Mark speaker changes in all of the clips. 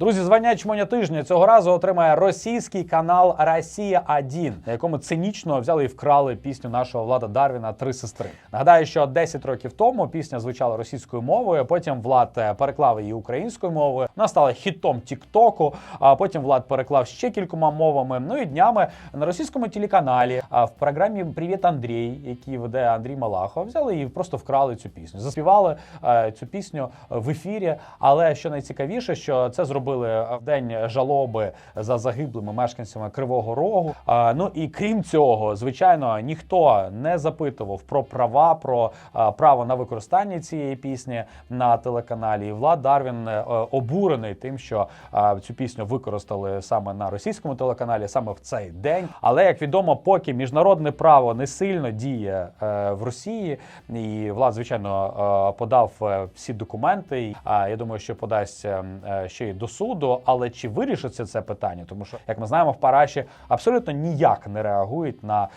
Speaker 1: Друзі, звання чмоня тижня цього разу отримає російський канал Росія 1 на якому цинічно взяли і вкрали пісню нашого влада Дарвіна Три сестри. Нагадаю, що 10 років тому пісня звучала російською мовою. Потім Влад е, переклав її українською мовою. Вона стала хітом Тіктоку. А потім Влад переклав ще кількома мовами. Ну і днями на російському телеканалі в програмі Привіт Андрій, який веде Андрій Малахов, взяли і просто вкрали цю пісню. Заспівали е, цю пісню в ефірі. Але що найцікавіше, що це зробили в день жалоби за загиблими мешканцями Кривого Рогу. Ну і крім цього, звичайно, ніхто не запитував про права, про право на використання цієї пісні на телеканалі. І Влад Дарвін е, обурений тим, що цю пісню використали саме на російському телеканалі, саме в цей день. Але як відомо, поки міжнародне право не сильно діє е, в Росії, і Влад, звичайно, е, подав е, всі документи. А я думаю, що подасть е, е, ще й до суду. Але чи вирішиться це питання? Тому що, як ми знаємо, в Параші абсолютно ніяк не реагують на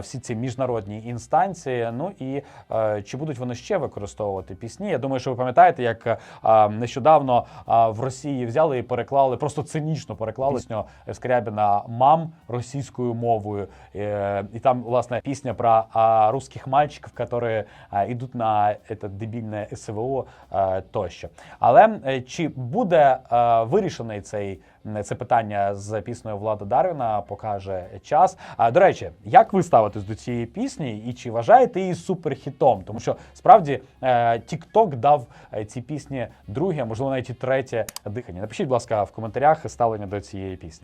Speaker 1: всі ці міжнародні інстанції. Ну і е, чи будуть вони ще використовувати пісні? Я думаю, що ви пам'ятаєте, як е, нещодавно е, в Росії взяли і переклали, просто цинічно переклали пісню Скрябіна мам російською мовою. І там, власне, пісня про русських мальчиків, які йдуть на це дебільне СВО тощо. Але чи буде вирішений цей це питання з піснею Влада Дарвіна, покаже час. А до речі, як ви ставитесь до цієї пісні, і чи вважаєте її суперхітом? Тому що справді е, TikTok дав ці цій пісні друге, можливо навіть і третє дихання. Напишіть, будь ласка, в коментарях ставлення до цієї пісні.